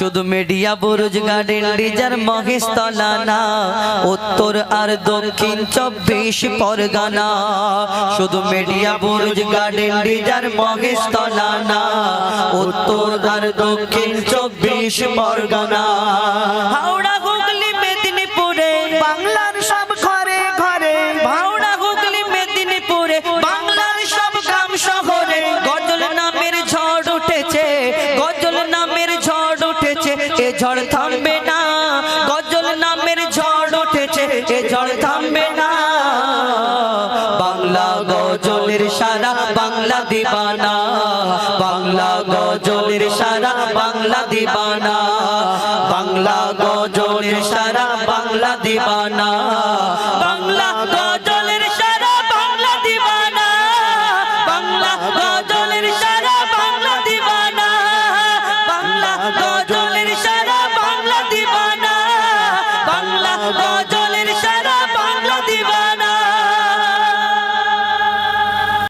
শুধু মিডিয়া বুরুজ গার্ডেন, রিজার মহেশতলা না, উত্তর আর দক্ষিণ চব্বিশ পরগানা। শুধু মিডিয়া বুরুজ গার্ডেন, রিজার মহেশতলা না, উত্তর আর দক্ষিণ চব্বিশ পরগানা। হাওড়া এ ঝড় থামবে না। গজল নামের ঝড় উঠেছে, এ ঝড় থামবে না। বাংলা গজলের সারা, বাংলা দিবানা। বাংলা গজলের সারা, বাংলা দিবানা। বাংলা গজলের সারা, বাংলা দিবানা। বাজা